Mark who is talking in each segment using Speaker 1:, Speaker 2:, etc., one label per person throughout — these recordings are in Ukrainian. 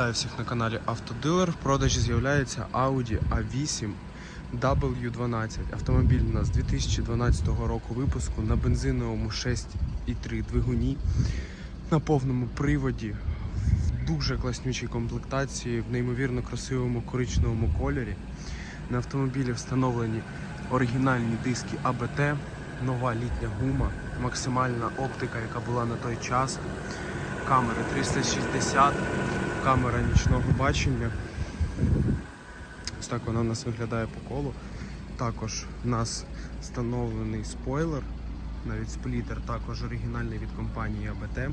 Speaker 1: Вітаю всіх на каналі Автодилер. В продажі з'являється Audi A8 W12. Автомобіль у нас 2012 року випуску на бензиновому 6,3 двигуні на повному приводі, в дуже класнючій комплектації, в неймовірно красивому коричневому кольорі. На автомобілі встановлені оригінальні диски АБТ, нова літня гума, максимальна оптика, яка була на той час камери 360, камера нічного бачення. Ось так вона у нас виглядає по колу. Також у нас встановлений спойлер, навіть сплітер, також оригінальний від компанії ABT.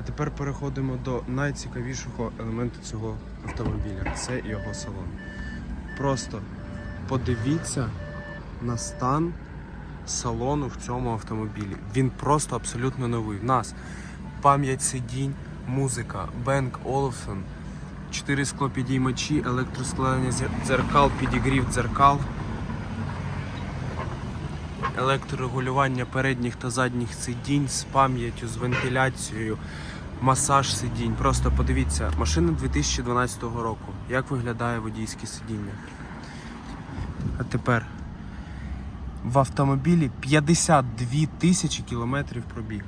Speaker 1: А тепер переходимо до найцікавішого елементу цього автомобіля це його салон. Просто подивіться на стан салону в цьому автомобілі. Він просто абсолютно новий. В нас пам'ять сидінь, музика, Бенк Олufsen, 4 склопідіймачі, електроскладення зер- дзеркал, підігрів дзеркал, електрорегулювання передніх та задніх сидінь з пам'яттю, з вентиляцією, масаж сидінь. Просто подивіться, машина 2012 року. Як виглядає водійське сидіння? А тепер в автомобілі 52 тисячі кілометрів пробіг.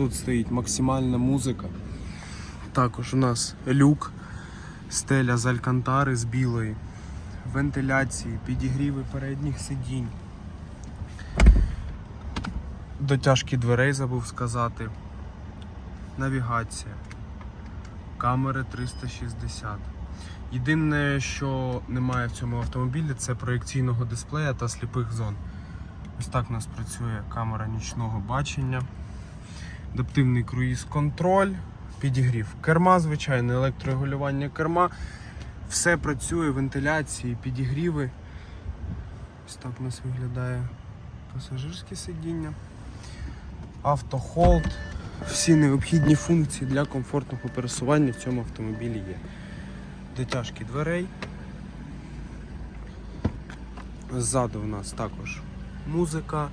Speaker 1: Тут стоїть максимальна музика. Також у нас люк, стеля з алькантари з білої, вентиляції, підігріви передніх сидінь. Дотяжки дверей забув сказати. Навігація. Камери 360. Єдине, що немає в цьому автомобілі, це проєкційного дисплея та сліпих зон. Ось так у нас працює камера нічного бачення адаптивний круїз-контроль, підігрів керма, звичайно, електрорегулювання керма. Все працює, вентиляції, підігріви. Ось так у нас виглядає пасажирське сидіння. Автохолд. Всі необхідні функції для комфортного пересування в цьому автомобілі є. Дотяжки дверей. Ззаду у нас також музика,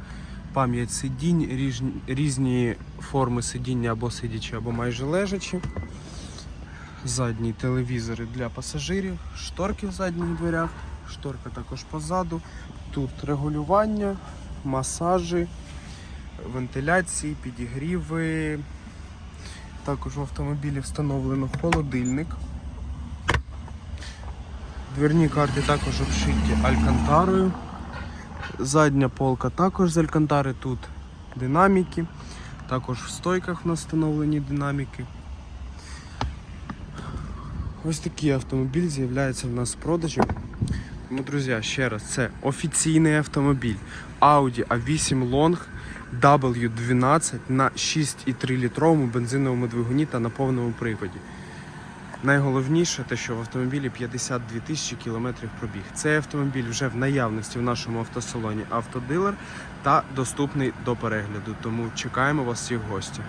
Speaker 1: пам'ять сидінь, різні, різні форми сидіння або сидячі, або майже лежачі. Задні телевізори для пасажирів, шторки в задніх дверях, шторка також позаду. Тут регулювання, масажі, вентиляції, підігріви. Також в автомобілі встановлено холодильник. Дверні карти також обшиті алькантарою. Задня полка також з алькантари, тут динаміки. Також в стойках встановлені динаміки. Ось такий автомобіль з'являється в нас в продажі. Тому, друзі, ще раз, це офіційний автомобіль Audi A8 Long W12 на 6,3 літровому бензиновому двигуні та на повному приводі. Найголовніше те, що в автомобілі 52 тисячі кілометрів пробіг. Цей автомобіль вже в наявності в нашому автосалоні Автодилер та доступний до перегляду. Тому чекаємо вас всіх в гості.